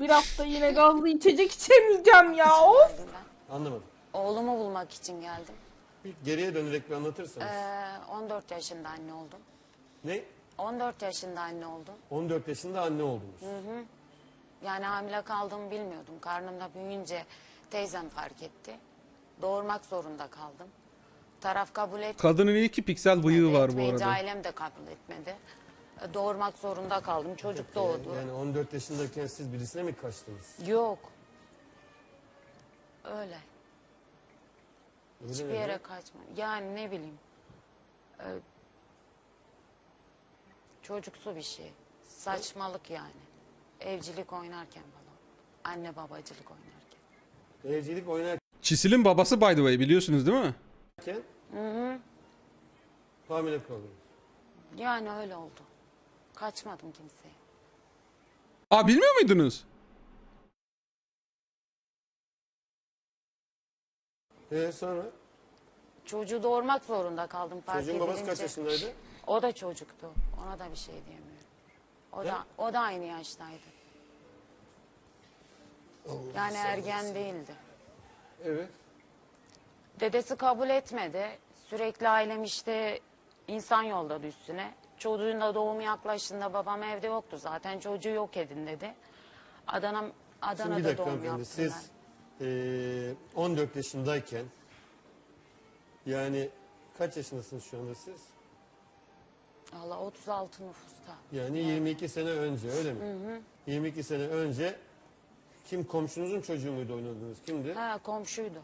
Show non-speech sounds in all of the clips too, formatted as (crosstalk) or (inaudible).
Bir hafta yine gazlı içecek içemeyeceğim ya. Of. Anlamadım. Oğlumu bulmak için geldim. Bir geriye dönerek bir anlatırsanız. Ee, 14 yaşında anne oldum. Ne? 14 yaşında anne oldum. 14 yaşında anne oldunuz. Yani hamile kaldığımı bilmiyordum. Karnımda büyüyünce teyzem fark etti. Doğurmak zorunda kaldım. Taraf kabul etmedi. Kadının iyi ki piksel bıyığı var bu Etmeyince arada. ailem de kabul etmedi. Doğurmak zorunda kaldım. Çocuk doğdu. Yani 14 yaşındayken siz birisine mi kaçtınız? Yok. Öyle. Öyle Hiçbir mi? yere kaçma. Yani ne bileyim. Ee, çocuksu bir şey. Saçmalık yani. Evcilik oynarken falan. Anne babacılık oynarken. Evcilik oynarken Çisil'in babası by the way biliyorsunuz değil mi? hamile kaldınız. Yani öyle oldu. Kaçmadım kimseye. Aa bilmiyor muydunuz? Ee, sonra Çocuğu doğurmak zorunda kaldım fark çocuğun babası kaç edilince. yaşındaydı? O da çocuktu. Ona da bir şey diyemiyorum. O da o da aynı yaştaydı. Yani ergen değildi. Evet. Dedesi kabul etmedi. Sürekli ailem işte insan yolladı üstüne. Çocuğun da doğumu yaklaştığında babam evde yoktu zaten. Çocuğu yok edin dedi. Adana, Şimdi bir Adana'da dakika doğum hanımefendi. yaptım Siz eee 14 yaşındayken yani kaç yaşındasınız şu anda siz? ben. Allah 36 nüfusta. Yani 22 sene önce öyle mi? 22 sene önce kim komşunuzun çocuğu muydu oynadınız? Kimdi? Ha komşuydu.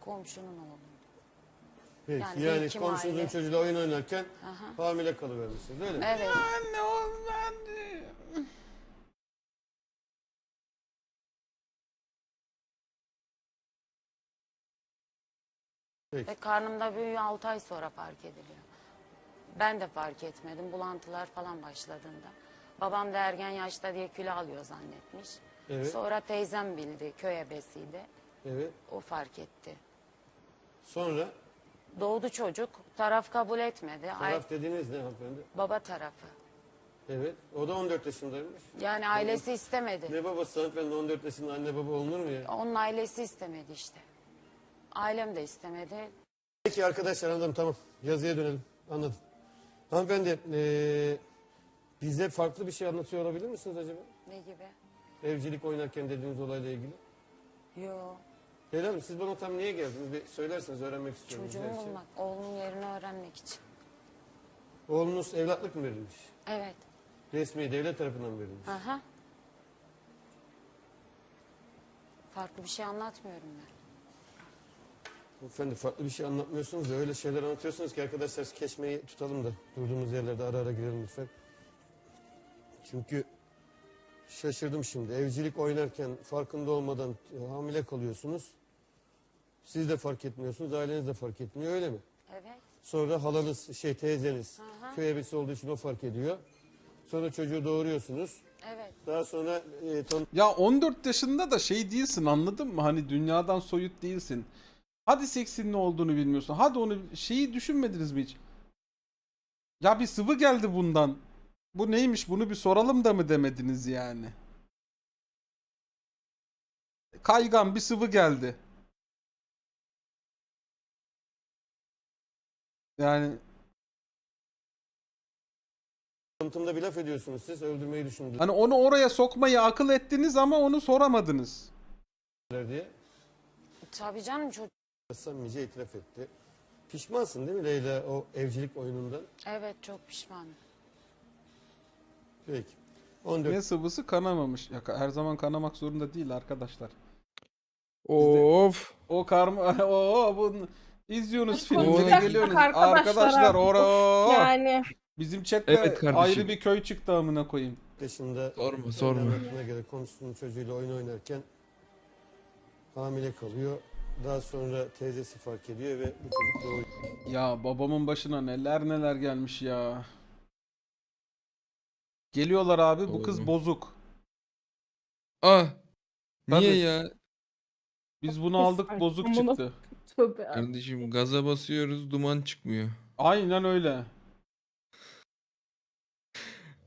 Komşunun oğlu. Peki. yani Yani, komşunuzun mahalle. çocuğuyla oyun oynarken hamile kalıvermişsiniz öyle mi? Evet. Anne ben... Peki. Ve karnımda büyüyor 6 ay sonra fark ediliyor. Ben de fark etmedim. Bulantılar falan başladığında. Babam da ergen yaşta diye kilo alıyor zannetmiş. Evet. Sonra teyzem bildi. Köy ebesiydi. Evet. O fark etti. Sonra Doğdu çocuk. Taraf kabul etmedi. Ay- taraf dediğiniz ne hanımefendi? baba tarafı. Evet. O da 14 yaşındaymış. Yani ailesi istemedi. Ne babası hanımefendi 14 yaşında anne baba olunur mu ya? Onun ailesi istemedi işte. Ailem de istemedi. Peki arkadaşlar anladım tamam. Yazıya dönelim. Anladım. Hanımefendi eee, bize farklı bir şey anlatıyor olabilir misiniz acaba? Ne gibi? Evcilik oynarken dediğiniz olayla ilgili. Yo. Leyla Hanım siz bana tam niye geldiniz? Bir söylerseniz öğrenmek istiyorum. Çocuğumu her şeyi. bulmak. Oğlumun yerini öğrenmek için. Oğlunuz evlatlık mı verilmiş? Evet. Resmi devlet tarafından mı verilmiş? Aha. Farklı bir şey anlatmıyorum ben. Efendim farklı bir şey anlatmıyorsunuz da öyle şeyler anlatıyorsunuz ki arkadaşlar keşmeyi tutalım da durduğumuz yerlerde ara ara girelim lütfen. Çünkü şaşırdım şimdi. Evcilik oynarken farkında olmadan e, hamile kalıyorsunuz. Siz de fark etmiyorsunuz, aileniz de fark etmiyor öyle mi? Evet. Sonra halanız, şey teyzeniz köy ebesi olduğu için o fark ediyor. Sonra çocuğu doğuruyorsunuz. Evet. Daha sonra e, tan- Ya 14 yaşında da şey değilsin anladın mı? Hani dünyadan soyut değilsin. Hadi seksin ne olduğunu bilmiyorsun. Hadi onu şeyi düşünmediniz mi hiç? Ya bir sıvı geldi bundan. Bu neymiş bunu bir soralım da mı demediniz yani? Kaygan bir sıvı geldi. Yani tanıtımda bir laf ediyorsunuz siz öldürmeyi düşündüler hani onu oraya sokmayı akıl ettiniz ama onu soramadınız. diye. Tabii canım çocuk. Samimice itiraf etti. Pişmansın değil mi Leyla o evcilik oyunundan? Evet çok pişmanım. Peki. 14 Ne sıvısı kanamamış. Ya her zaman kanamak zorunda değil arkadaşlar. Of. O karma (laughs) o bunu izliyorsunuz filmlere konuşacaktık geliyorsunuz. arkadaşlar Arkadaşlar artık. ora Yani bizim chatte Evet kardeşim. ayrı bir köy çıktı amına koyayım. yaşında Sorma, sorma. anlattığına göre komşusunun çocuğuyla oyun oynarken hamile kalıyor. Daha sonra teyzesi fark ediyor ve bu çocuk doğuyor. Ya babamın başına neler neler gelmiş ya. Geliyorlar abi bu kız bozuk. Ah. Niye Tabii. ya? Biz bunu aldık bozuk çıktı. Tövbe. Kardeşim gaza basıyoruz duman çıkmıyor. Aynen öyle.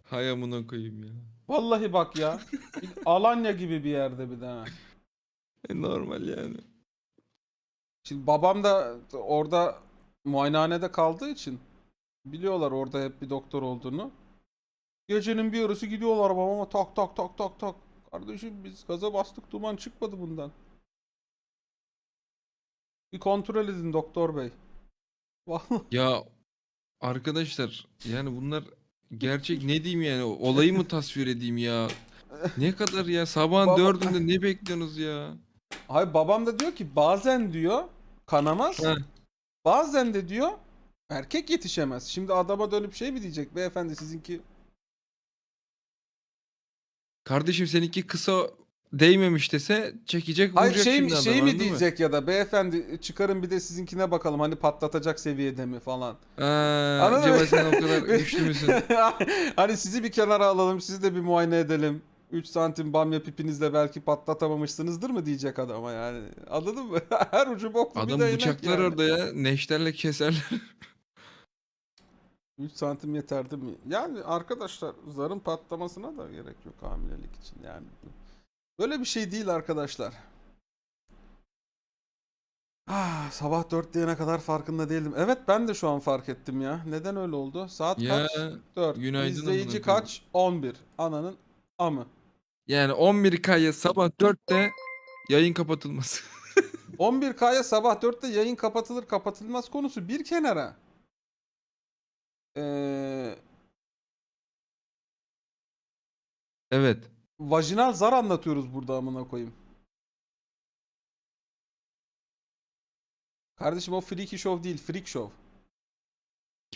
Hay amına koyayım ya. Vallahi bak ya. Bir (laughs) Alanya gibi bir yerde bir de. ha. E, normal yani. Şimdi babam da orada muayenehanede kaldığı için biliyorlar orada hep bir doktor olduğunu. Gecenin bir yarısı gidiyorlar babama tak tak tak tak tak. Kardeşim biz gaza bastık duman çıkmadı bundan. Bir kontrol edin doktor bey. Vallahi Ya arkadaşlar yani bunlar gerçek ne diyeyim yani olayı mı tasvir edeyim ya? Ne kadar ya sabahın Baba- dördünde ne bekliyorsunuz ya? Hayır babam da diyor ki bazen diyor kanamaz. Heh. Bazen de diyor erkek yetişemez. Şimdi adama dönüp şey mi diyecek beyefendi sizinki Kardeşim seninki kısa değmemiş dese çekecek Hayır vuracak şey, şimdi mi- adam, şey mi anladın mı? diyecek ya da beyefendi çıkarın bir de sizinkine bakalım hani patlatacak seviyede mi falan. Ha, Anladın mı? acaba sen o kadar (laughs) güçlü müsün? (laughs) hani sizi bir kenara alalım sizi de bir muayene edelim. 3 santim bamya pipinizle belki patlatamamışsınızdır mı diyecek adama yani. Anladın mı? (laughs) Her ucu bok bir Adam değnek bıçaklar yani. orada ya. Neşterle keserler. 3 santim yeterdi mi? Yani arkadaşlar zarın patlamasına da gerek yok hamilelik için yani. Böyle bir şey değil arkadaşlar. Ah, sabah 4 diyene kadar farkında değildim. Evet ben de şu an fark ettim ya. Neden öyle oldu? Saat Ya, kaç? 4. günaydın İzleyici amına koyayım. kaç? 11. Ananın amı. Yani 11K'ya sabah 4'te yayın kapatılması. (laughs) 11K'ya sabah 4'te yayın kapatılır kapatılmaz konusu bir kenara. Ee, evet. Vajinal zar anlatıyoruz burada amına koyayım. Kardeşim o freaky show değil, freak show.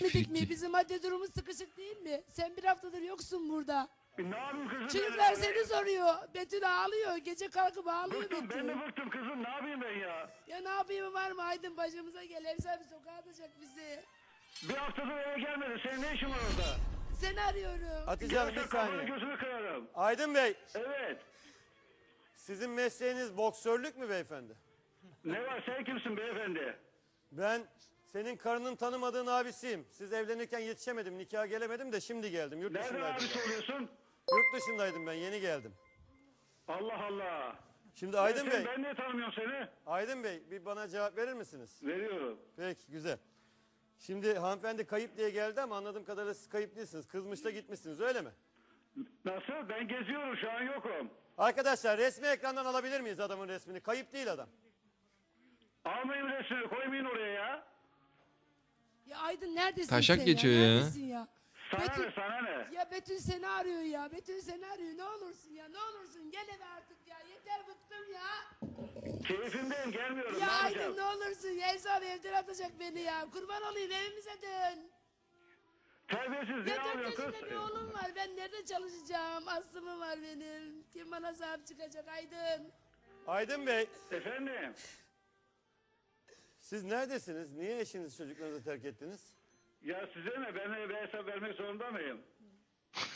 Dedik mi? Bizim madde durumu sıkışık değil mi? Sen bir haftadır yoksun burada. Ne yapayım kızım? Çocuklar seni soruyor. Betül ağlıyor. Gece kalkıp ağlıyor Bıktım ben Betül. de bıktım kızım ne yapayım ben ya? Ya ne yapayım var mı? Aydın başımıza gel. Ev sahibi sokağa atacak bizi. Bir haftadır eve gelmedi senin ne işin var orada? Seni arıyorum. Hatice Hanım bir kafanı saniye. gözünü kırarım. Aydın Bey, Evet. sizin mesleğiniz boksörlük mü beyefendi? Ne var sen kimsin beyefendi? Ben senin karının tanımadığın abisiyim. Siz evlenirken yetişemedim, nikaha gelemedim de şimdi geldim. Yurt Nereden dışındaydım. abisi oluyorsun? Yurt dışındaydım ben, yeni geldim. Allah Allah. Şimdi Aydın ben, Bey, Ben niye tanımıyorum seni? Aydın Bey bir bana cevap verir misiniz? Veriyorum. Peki, güzel. Şimdi hanımefendi kayıp diye geldi ama anladığım kadarıyla siz kayıp değilsiniz. Kızmış da gitmişsiniz öyle mi? Nasıl? Ben geziyorum şu an yokum. Arkadaşlar resmi ekrandan alabilir miyiz adamın resmini? Kayıp değil adam. Almayın resmini koymayın oraya ya. Ya Aydın neredesin Taşak sen geçiyor ya. Neredesin ya? Sana Betül- ne sana ne? Ya Betül seni arıyor ya. Betül seni arıyor. Ne olursun ya. Ne olursun. Gel eve artık ya. Keyfimdeyim gelmiyorum Ya ne Aydın yapacağım? ne olursun. Sahibi evden atacak beni ya. Kurban olayım evimize dön. Terbiyesiz ne Ya dört alıyorsun kız? yaşında bir oğlum var. Ben nerede çalışacağım? Aslımı var benim. Kim bana sahip çıkacak Aydın? Aydın Bey, Efendim? siz neredesiniz? Niye eşiniz çocuklarınızı terk ettiniz? Ya size ne? Ben eve hesap vermek zorunda mıyım?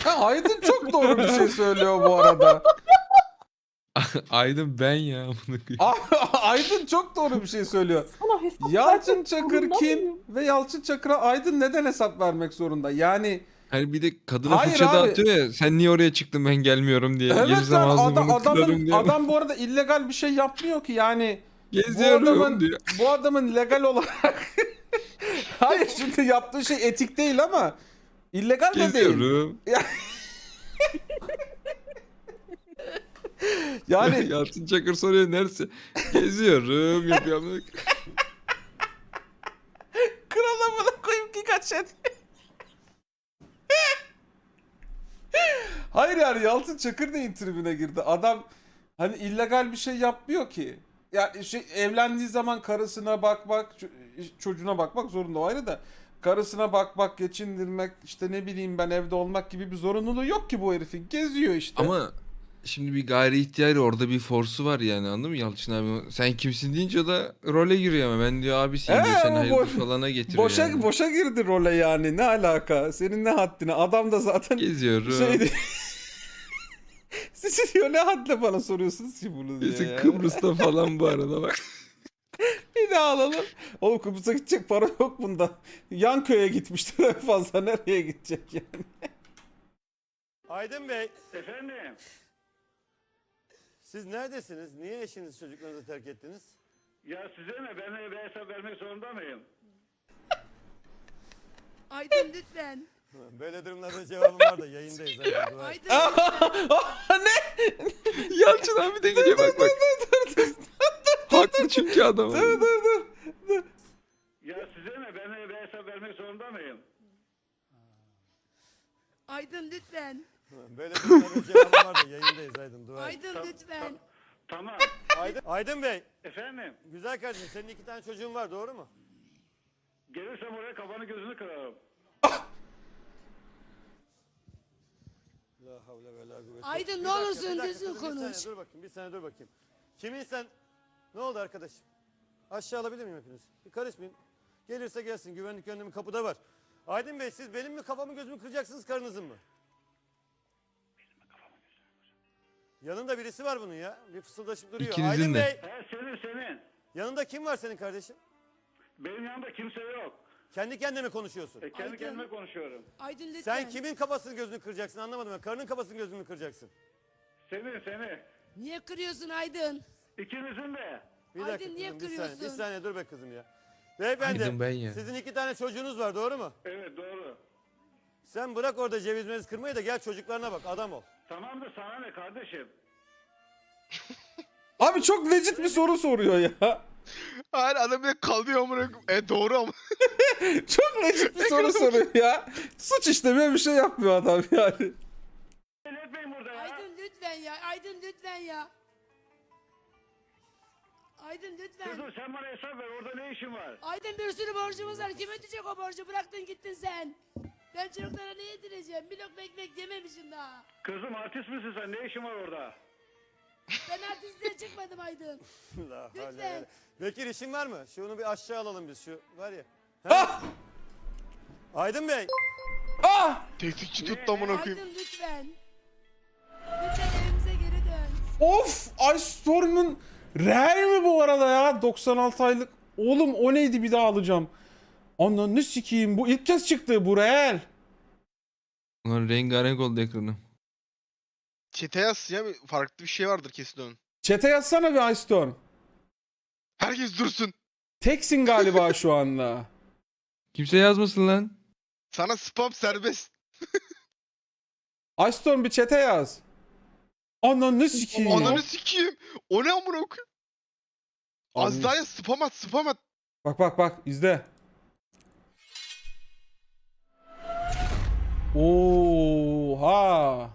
Ha, Aydın çok doğru bir şey söylüyor bu arada. (laughs) Aydın ben ya. A- (laughs) Aydın çok doğru bir şey söylüyor. Sana hesap Yalçın vermek Çakır zorunda kim mıyım? ve Yalçın Çakır'a Aydın neden hesap vermek zorunda? Yani Hani bir de kadına Hayır fırça abi. dağıtıyor ya. Sen niye oraya çıktın ben gelmiyorum diye. evet Gelirsem lan ağzını bunu kırarım adamın, diye. adam bu arada illegal bir şey yapmıyor ki yani. Bu Geziyorum adamın, diyor. bu adamın legal olarak (laughs) Hayır şimdi yaptığı şey etik değil ama illegal de değil. Geziyorum. Yani (laughs) Yalçın Çakır soruyor neresi? Geziyorum yapıyorum. (laughs) Kral amına koyayım ki kaç şey. Hayır yani Yalçın Çakır da tribüne girdi. Adam hani illegal bir şey yapmıyor ki. Yani şey, evlendiği zaman karısına bakmak, ço- çocuğuna bakmak zorunda o ayrı da. Karısına bakmak, geçindirmek, işte ne bileyim ben evde olmak gibi bir zorunluluğu yok ki bu herifin. Geziyor işte. Ama şimdi bir gayri ihtiyari orada bir forsu var yani anladın mı Yalçın abi? Sen kimsin deyince o da role giriyor ama ben diyor abisiyim diyor Ee, sen hayırdır boş- falana getiriyor boşa yani. boşa girdi role yani. Ne alaka? Senin ne haddine? Adam da zaten Geziyorum. Şeydi. (laughs) Siz diyor ne hadle bana soruyorsunuz ki bunu diye Kesin ya. Kıbrıs'ta falan bu arada bak. (laughs) Bir daha alalım. Oğlum Kıbrıs'a gidecek para yok bunda. Yan köye gitmiştir en fazla. Nereye gidecek yani? Aydın Bey, Efendim? Siz neredesiniz? Niye eşiniz çocuklarınızı terk ettiniz? Ya size ne? Ben bir hesap vermek zorunda mıyım? (laughs) Aydın lütfen. Böyle durumlarda cevabım var da yayındayız. Dua et. Aydın (laughs) Yalçın abi de geliyor bak bak. Haklı çünkü adam. Dur dur dur. Ya size ne? Ben bir hesap vermek zorunda mıyım? Aydın lütfen. (laughs) Böyle durumlarda cevabım var da yayındayız. Aydın dua et. Aydın lütfen. Tamam. Aydın, Aydın Bey, Efendim? güzel kardeşim senin iki tane çocuğun var doğru mu? Gelirsem oraya kafanı gözünü kırarım. La havle ve la kuvvete. Aydın, Bir ne dakika, olursun bir dakika, düzgün dur, Bir konuş. saniye dur bakayım, bir saniye dur bakayım. Kimin sen? Ne oldu arkadaşım? Aşağı alabilir miyim hepiniz? Bir karışmayın. Gelirse gelsin, güvenlik önlemi kapıda var. Aydın Bey siz benim mi kafamı gözümü kıracaksınız karınızın mı? Yanında birisi var bunun ya. Bir fısıldaşıp duruyor. İkinizin Aydın de. Bey, He senin senin. yanında kim var senin kardeşim? Benim yanımda kimse yok. Kendi kendine mi konuşuyorsun? E, kendi Aydın. kendime konuşuyorum. Aydın lütfen. Sen kimin kafasını gözünü kıracaksın anlamadım ben. Karının kafasını gözünü kıracaksın? Seni seni. Niye kırıyorsun Aydın? İkinizin de. Bir Aydın, dakika niye kızım, bir saniye, bir kırıyorsun? saniye dur be kızım ya. Beyefendi, Aydın ben ya. sizin iki tane çocuğunuz var doğru mu? Evet doğru. Sen bırak orada ceviz meviz kırmayı da gel çocuklarına bak adam ol. Tamam da sana ne kardeşim? (laughs) Abi çok legit bir soru soruyor ya. Hayır adam bir de kalıyor amına koyayım. E doğru ama. (laughs) Çok legit bir soru soruyor ya. Suç işlemiyor bir şey yapmıyor adam yani. Beni etmeyin burada ya. Aydın lütfen ya. Aydın lütfen ya. Aydın lütfen. Kızım sen bana hesap ver. Orada ne işin var? Aydın bir sürü borcumuz var. Kim ödeyecek o borcu? Bıraktın gittin sen. Ben çocuklara ne yedireceğim? Bir lokma ekmek yememişim daha. Kızım artist misin sen? Ne işin var orada? Ben artistliğe çıkmadım Aydın. La Lütfen. havle Bekir işin var mı? Şunu bir aşağı alalım biz şu var ya. Ah! Aydın Bey, Ah! Tetikçi tuttu amına koyayım. Aydın lütfen. Lütfen evimize geri dön. Of! Ice Storm'un real mi bu arada ya? 96 aylık. Oğlum o neydi bir daha alacağım. Ananı sikeyim bu ilk kez çıktı bu real. Ulan rengarenk oldu ekranı. Çete yaz ya bir- farklı bir şey vardır kesin onun. Çete yazsana bir Ice Storm. Herkes dursun. Teksin galiba şu anda. (laughs) Kimse yazmasın lan. Sana spam serbest. Ice Storm bir çete yaz. Ananı sikeyim. Ananı sikeyim. O ne amına koyayım? Az daha ya spam at spam at. Bak bak bak izle. Oha.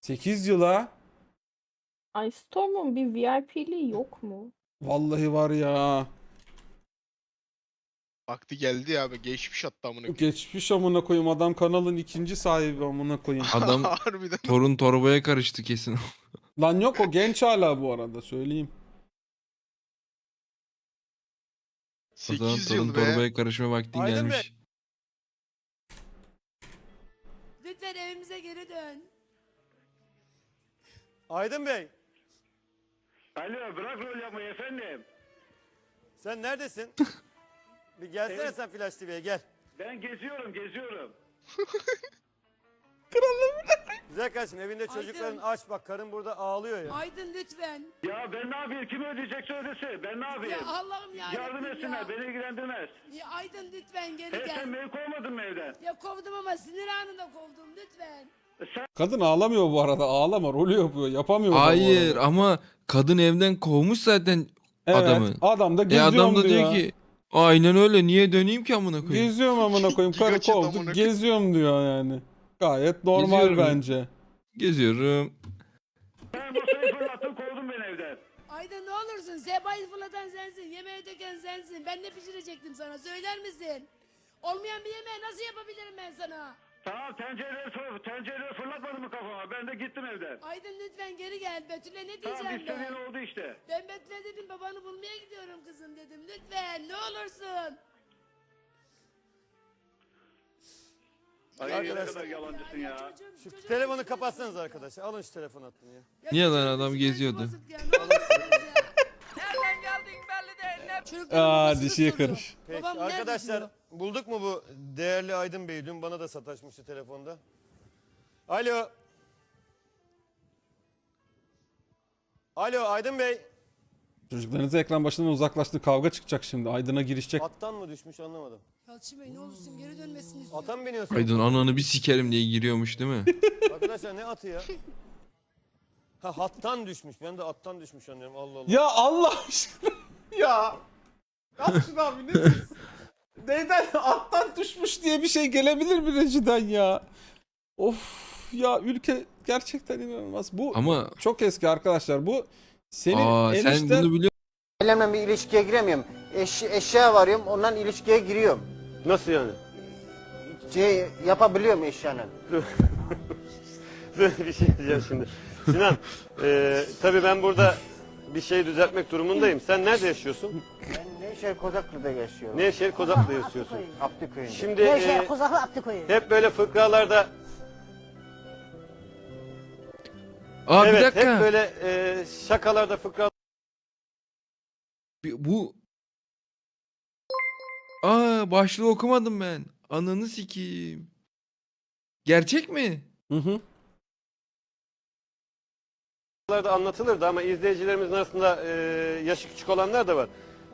8 yıla. Ay Storm'un bir VIP'liği yok mu? Vallahi var ya. Vakti geldi ya be geçmiş hatta amına koyayım. Geçmiş amına koyayım adam kanalın ikinci sahibi amına koyayım. Adam (laughs) Harbiden. torun torbaya karıştı kesin. (laughs) Lan yok o genç hala bu arada söyleyeyim. O zaman 8 torun yıl be. torbaya karışma vaktin Aydın gelmiş. Lütfen evimize geri dön. Aydın Bey, Alo bırak rol yapmayı efendim. sen neredesin? (laughs) bir gelsene Evet. sen Flash TV'ye gel. Ben geziyorum geziyorum. (laughs) Güzel kardeşim evinde çocukların Aydın. aç bak karın burada ağlıyor ya. Aydın lütfen. Ya ben ne yapayım? Kim ödeyecekse ödesin. Ben ne yapayım? Ya Allah'ım ya. Yardım Rabbim etsinler. ya. Beni ilgilendirmez. Ya Aydın lütfen geri sen gel. beni kovmadın mı evden? Ya kovdum ama sinir anında kovdum lütfen. E Sen Kadın ağlamıyor bu arada ağlama rolü yapıyor yapamıyor. da bu Hayır arada. ama kadın evden kovmuş zaten evet, adamı. Adam da E geziyorum adam da diyor. diyor ki aynen öyle niye döneyim ki amına koyayım. Geziyorum amına koyayım karı amına kovduk koyayım. geziyorum diyor yani. Gayet normal Geziyorum. bence. Geziyorum. sen masayı fırlattın kovdun beni evden. Aydın ne olursun sebayı fırlatan sensin. Yemeği döken sensin. Ben ne pişirecektim sana söyler misin? Olmayan bir yemeği nasıl yapabilirim ben sana? Tamam tencereleri, fır, tencereleri fırlatmadın mı kafama? Ben de gittim evden. Aydın lütfen geri gel. Betül'e ne Tamam diyeceğim istediğin ben? oldu işte. Ben Betül'e dedim babanı bulmaya gidiyorum kızım dedim. Lütfen ne olursun. Ay ne kadar yalancısın ya. Şu telefonu kapatsanız arkadaşlar. Alın şu telefon hattını ya. Niye lan adam geziyordu? Nereden geldin belli değil. Ne Aa dişiye karış. Peki Babam nerede arkadaşlar bulduk mu bu değerli Aydın Bey? Dün bana da sataşmıştı telefonda. Alo. Alo Aydın Bey. Çocuklarınız ekran başından uzaklaştı. Kavga çıkacak şimdi. Aydın'a girişecek. Attan mı düşmüş anlamadım. Yalçın Bey ne olursun geri dönmesini istiyor. Ata mı biniyorsun? Aydın ananı bir sikerim diye giriyormuş değil mi? (laughs) Arkadaşlar ne atı ya? Ha hattan düşmüş. Ben de attan düşmüş anlıyorum. Allah Allah. Ya Allah aşkına. (laughs) ya. Yalçın abi ne diyorsun? Neyden attan düşmüş diye bir şey gelebilir mi rejiden ya? Of ya ülke gerçekten inanılmaz. Bu Ama çok eski arkadaşlar. Bu senin aa sen enişten bunu biliyor Ailemle bir ilişkiye giremiyorum. Eş, eşya varıyorum, ondan ilişkiye giriyorum. Nasıl yani? Şey yapabiliyorum eşyanın. (laughs) Böyle bir şey diyeceğim şimdi. Sinan, eee tabii ben burada bir şey düzeltmek durumundayım. Sen nerede yaşıyorsun? Ben Nevşehir Kozaklı'da yaşıyorum. Nevşehir Kozaklı'da yaşıyorsun. Abdüköy'ünde. Şimdi eee, Kozaklı Abdükoyu. hep böyle fıkralarda, Aa bir evet dakika. hep böyle eee, şakalarda fıkralarda Bu Aa başlığı okumadım ben. Ananı sikeyim. Gerçek mi? Hı hı. anlatılırdı ama izleyicilerimizin arasında eee yaşı küçük olanlar da var.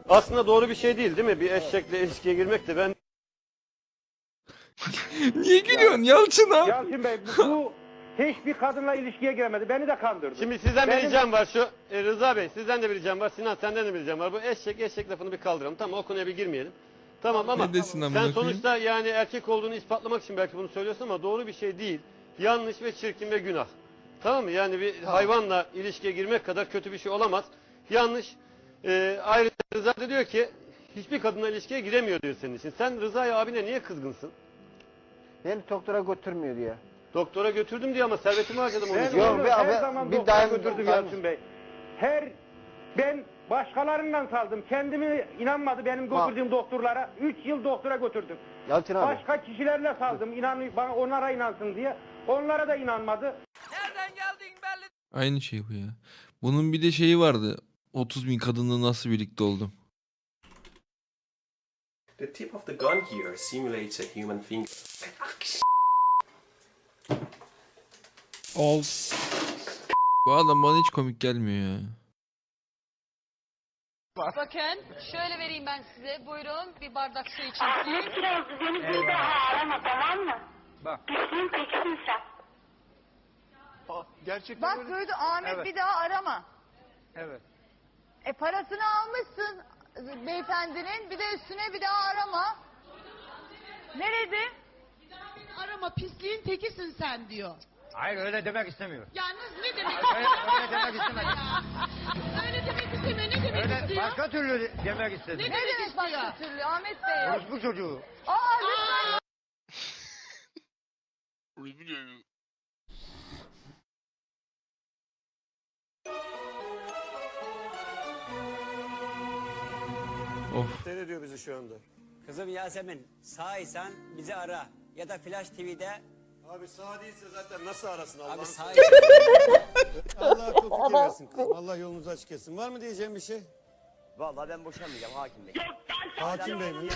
Aslında doğru bir şey değil değil mi? Bir eşekle ilişkiye girmek de ben (laughs) Niye gülüyorsun Yalçın abi? Yalçın Bey bu hiçbir kadınla ilişkiye giremedi. Beni de kandırdı. Şimdi sizden bir Benim- ricam var şu e, Rıza Bey sizden de bir ricam var Sinan senden de bir ricam var bu eşek eşek lafını bir kaldıralım tamam o konuya bir girmeyelim tamam ama Ne desin amına sen koyayım? sonuçta yani erkek olduğunu ispatlamak için belki bunu söylüyorsun ama doğru bir şey değil. Yanlış ve çirkin ve günah. Tamam mı? Yani bir hayvanla ilişkiye girmek kadar kötü bir şey olamaz. Yanlış. E, ayrıca Rıza da diyor ki hiçbir kadınla ilişkiye giremiyor diyor senin için. Sen Rıza'ya abine niye kızgınsın? Beni doktora götürmüyor diye. doktora götürdüm diyor ama servetimi harcadım onun Ben için. Yok, onu bir- her bir- zaman bir doktora daim- götürdüm daim- Yalçın Bey. Her ben başkalarından saldım. Kendimi inanmadı benim Bak. götürdüğüm doktorlara. 3 yıl doktora götürdüm. Yalçın abi. Başka kişilerle saldım. İnan bana onlara inansın diye. Onlara da inanmadı. Aynı şey bu ya. Bunun bir de şeyi vardı. 30 bin kadınla nasıl birlikte oldum? The tip of the gun here simulates a human finger. Ol. Bu adam bana hiç komik gelmiyor ya. Bakın şöyle vereyim ben size. Buyurun bir bardak su için. Ahmet Kiraz beni bir daha arama tamam mı? Bak. Pisliğin tekisin sen. Gerçekten Bak duydu Ahmet Evet. bir daha arama. Evet. E parasını almışsın beyefendinin bir de üstüne bir daha arama. Ne dedi? Arama pisliğin tekisin sen diyor. Hayır öyle demek istemiyor. Yalnız ne demek Öyle, öyle demek (laughs) istemedi. Öyle demek istemiyor. Ne demek Öyle istiyor? başka türlü demek istedi. Ne Ne demek demek istiyor? başka türlü Ahmet Bey? Orospu çocuğu. Aa lütfen. Of. Seyrediyor bizi şu anda. Kızım Yasemin, sağysan bizi ara. Ya da Flash TV'de Abi sağ değilse zaten nasıl arasın Allah'ın abi sağ Allah (laughs) fikir versin kızım. Allah yolunuzu açık etsin. Var mı diyeceğim bir şey? Vallahi ben boşanmayacağım hakim bey. Hakim Bey mi?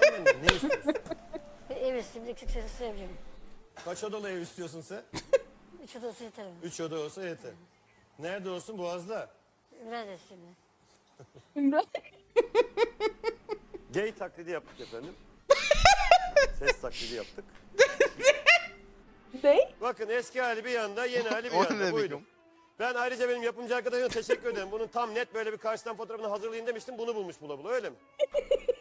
Sen ne istiyorsun? Ev istedim kimsesi sevmiyorum. Kaç odalı ev istiyorsun sen? (laughs) Üç odası yeter. Üç oda olsa yeter. Nerede olsun? Boğaz'da. Biraz istedim. Gay taklidi yaptık efendim. (laughs) Ses taklidi yaptık. Ne? Bakın eski hali bir yanda, yeni hali bir (laughs) O ne yanda. Buyurun. Ben ayrıca benim yapımcı arkadaşıma teşekkür ederim. Bunun tam net böyle bir karşıdan fotoğrafını hazırlayın demiştim. Bunu bulmuş bula bula öyle mi? (laughs)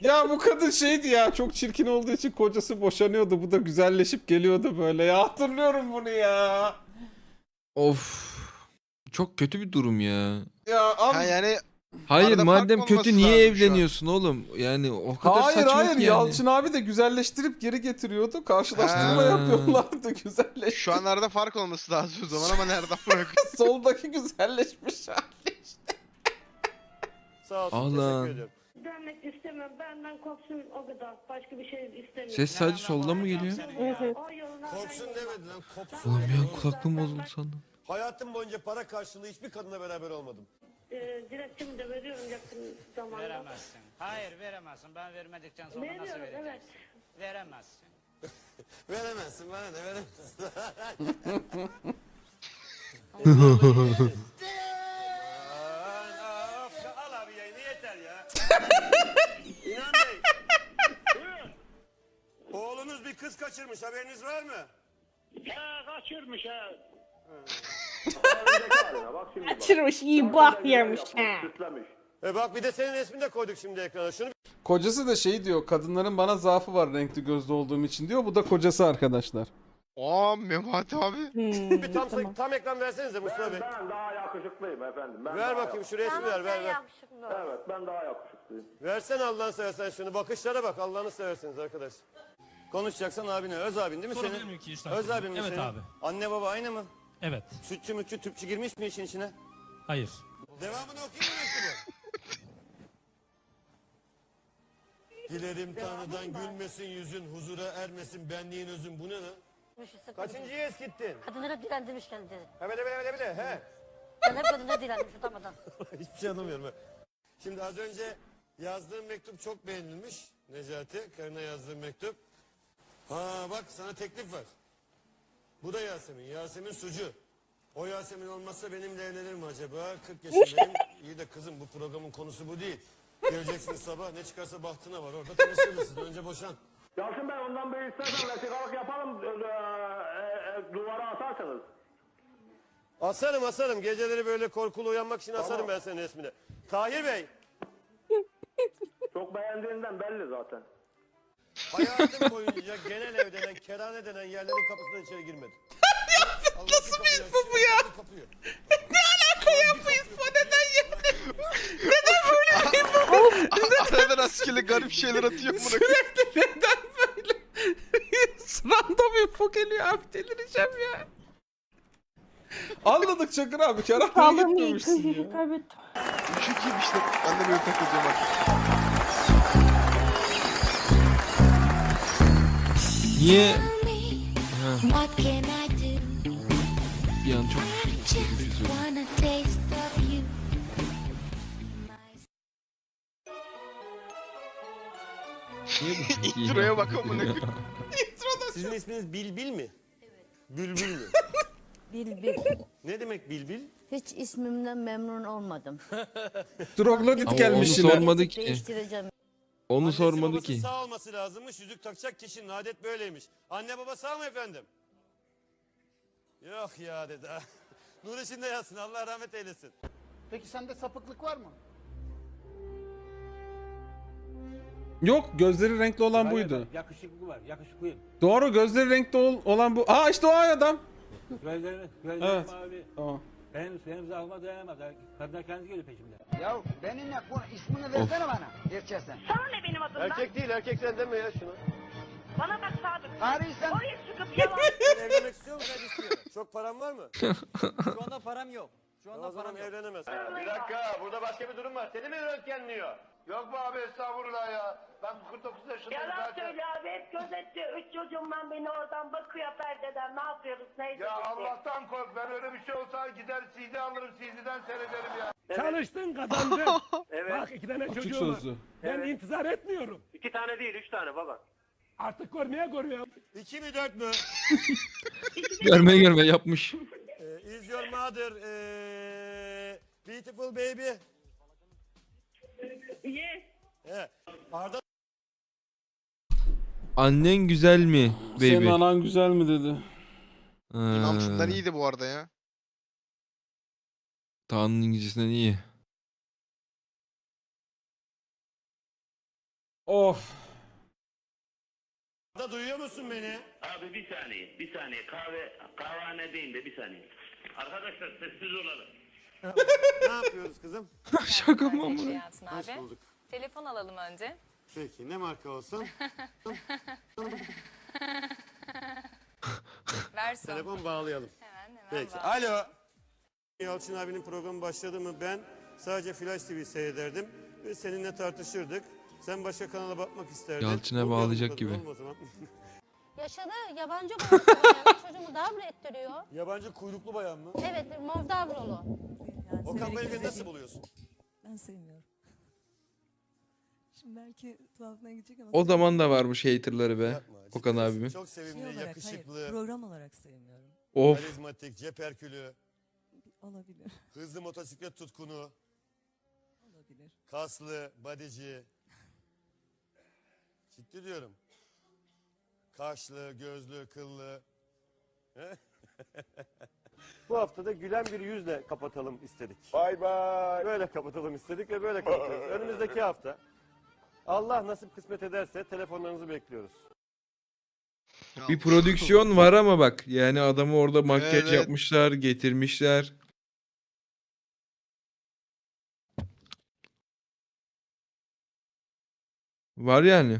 Ya bu kadın şeydi ya çok çirkin olduğu için kocası boşanıyordu. Bu da güzelleşip geliyordu böyle ya. Hatırlıyorum bunu ya. Of. Çok kötü bir durum ya. Ya abi. Ha yani Hayır Arada madem fark kötü olması niye lazım şu an. evleniyorsun oğlum? Yani o kadar Hayır saçma hayır ki yani. Yalçın abi de güzelleştirip geri getiriyordu. Karşılaştırma Ha. yapıyorlardı güzelleş. şu an arada fark olması lazım o zaman ama nereden bırak? (laughs) Soldaki güzelleşmiş hali. Sağ olsun. Allah'ım. Teşekkür ediyorum. Dönmek istemem. Benden korksun o kadar. Başka bir şey istemiyorum. Ses sadece soldan mı geliyor? O yoluna Korksun demedi lan. Kopsun. Ulan bir an kulaklığım bozuldu sandım. Hayatım boyunca para karşılığı hiçbir kadınla beraber olmadım. E, dilekçemi de veriyorum yakın zamanda. Hayır veremezsin. Ben vermedikten sonra nasıl vereceksin? Veremezsin. (laughs) Veremezsin bana ne veremezsin. Aman, of, Al abi yayını yeter ya. İnan Bey. Oğlunuz bir kız kaçırmış haberiniz var mı? Ya kaçırmış ha. Kaçırmış iyi bak yemiş ha. E bak bir de senin resmini de koyduk şimdi ekrana. Şunu Kocası da şey diyor kadınların bana zaafı var renkli gözlü olduğum için diyor. Bu da kocası arkadaşlar. Aa Memati abi. Hmm, (laughs) bir tam, tamam. tam ekran versenize Mustafa Bey. Ben daha yakışıklıyım efendim. Ben Ver bakayım şu resmi ver ver ver. Evet ben daha yakışıklıyım. Versen Allah'ını seversen şunu. Bakışlara bak Allah'ını seversiniz arkadaş. Konuşacaksan abine. Öz abin değil mi Sorabilir senin? miyim ki işte? Öz abin mi Evet senin? abi. Anne baba aynı mı? Evet. Sütçü mütçü tüpçü girmiş mi işin içine? Hayır. Devamını okuyayım mı mektubu? (laughs) Dilerim Tanrı'dan gülmesin yüzün, huzura ermesin benliğin özün. Bu ne lan? Kaçıncıyı eskittin? Kadınlara direndirmiş kendini. He bile bile bile bile he. Ben hep kadınlara direndim tutamadan. (laughs) Hiçbir şey anlamıyorum ben. Şimdi az önce yazdığım mektup çok beğenilmiş. Necati, karına yazdığım mektup. Ha bak sana teklif var. Bu da Yasemin. Yasemin Sucu. O Yasemin olmazsa benimle evlenir mi acaba? 40 yaşındayım. İyi de kızım bu programın konusu bu değil. Geleceksiniz sabah ne çıkarsa bahtına var. Orada tanışırız siz. Önce boşan. Yalçın Bey ondan bir istersen vesikalık yapalım. duvara atarsanız. Asarım asarım. Geceleri böyle korkulu uyanmak için asarım ben senin resmini. Tahir Bey. Çok beğendiğinden belli zaten. Hayatım boyunca genel ev denen, kerane denen yerlerin kapısından içeri girmedim. (laughs) Nasıl bir info bu ya? Kapıyor. Arada rastgele garip şeyler atıyor bunu. Neden böyle? (laughs) Random info geliyor abi delireceğim ya. Anladık Çakır abi. Kerem Sağlığımı gitmemişsin ya. kaybettim. Çok iyiymiş lan. Ben de böyle takılacağım artık. Niye? Ha, bir an çok (laughs) Introya ya? bak amına koyayım. (laughs) Sizin isminiz Bilbil mi? Evet. Bülbül mü? (laughs) Bilbil. ne demek Bilbil? Hiç ismimden memnun olmadım. Troglodyt Ama gelmiş onu yine. sormadı ki. Değiştireceğim. Onu Annesi sormadı babası ki. sağ olması lazımmış. Yüzük takacak kişinin adet böyleymiş. Anne baba sağ mı efendim? Yok ya dedi. (laughs) Nur içinde yatsın. Allah rahmet eylesin. Peki sende sapıklık var mı? Yok gözleri renkli olan buydu. Yakışıklı var. Yakışıklıyım. Doğru gözleri renkli ol- olan bu. Aa işte o ay adam. Gözlerim, gözlerim Evet. mavi. Tamam. Benim, benim zaafıma dayanamaz. Kadınlar kendisi geliyor peşimden. Ya benimle konu ismini versene bana. Gerçekten. Sana ne benim adımdan? Erkek değil erkek sen deme ya şunu. Bana bak Sadık. Arıysan Oraya çıkıp yalan. (laughs) Evlenmek istiyor musun? Ben istiyorum. Çok param var mı? (laughs) şu anda param yok. Şu o zaman evlenemez. Bir dakika burada başka bir durum var. Seni mi röntgenliyor? Yok mu abi estağfurullah ya. Ben 49 yaşındayım Yalan söyle abi hep gözetti. Üç çocuğumdan beni oradan bakıyor perdeden. Ne yapıyoruz neyse. Ya Allah'tan kork. Ben öyle bir şey olsa gider CD alırım CD'den seyrederim ya. Çalıştın kazandın. (laughs) evet. Bak iki tane Açık çocuğum var. sözlü. Ben intizar etmiyorum. İki tane değil, üç tane baba. Artık görmeye görüyorum. 2 mi 4 mü? (laughs) Görmeye görmeye yapmış. Ee, is your mother ee, beautiful baby? Yes. He. Arda Annen güzel mi Senin baby? anan güzel mi dedi. İmam şundan iyiydi bu arada ya. Tanrı'nın İngilizcesinden iyi. Of. Arda duyuyor musun beni? Abi bir saniye, bir saniye. Kahve, kahvehanedeyim de bir saniye. Arkadaşlar sessiz olalım. Ne yapıyoruz kızım? (laughs) Şaka mı amına? Yansın Hoş abi. bulduk. Telefon alalım önce. Peki ne marka olsun? (laughs) Versin. Telefon bağlayalım. Hemen hemen Peki. bağlı. Alo. Yalçın abinin programı başladı mı ben sadece Flash TV seyrederdim ve seninle tartışırdık. Sen başka kanala bakmak isterdin. Yalçın'a Olmayalım bağlayacak gibi. kadar, olmaz o zaman. (laughs) Yaşadı yabancı konuşuyor. Çocuğumu davra ettiriyor. Yabancı kuyruklu bayan mı? Evet Moldavrolu. O kampanyayı nasıl buluyorsun? Ben sevmiyorum. Şimdi belki tuhafına gidecek ama O zaman da varmış haterları be. Yapma, Okan ciddi misin? abimin. Çok şey sevimli, olarak hayır yakışıklı, program olarak sevmiyorum. Of. karizmatik, cep herkülü, Olabilir. hızlı motosiklet tutkunu, Olabilir. kaslı, badici. Ciddi diyorum. Kaşlı, gözlü, kıllı. (laughs) Bu hafta da gülen bir yüzle kapatalım istedik. Bay bay. Böyle kapatalım istedik ve böyle kapatıyoruz. (laughs) Önümüzdeki hafta Allah nasip kısmet ederse telefonlarınızı bekliyoruz. Bir prodüksiyon var ama bak yani adamı orada makyaj evet. yapmışlar, getirmişler. Var yani.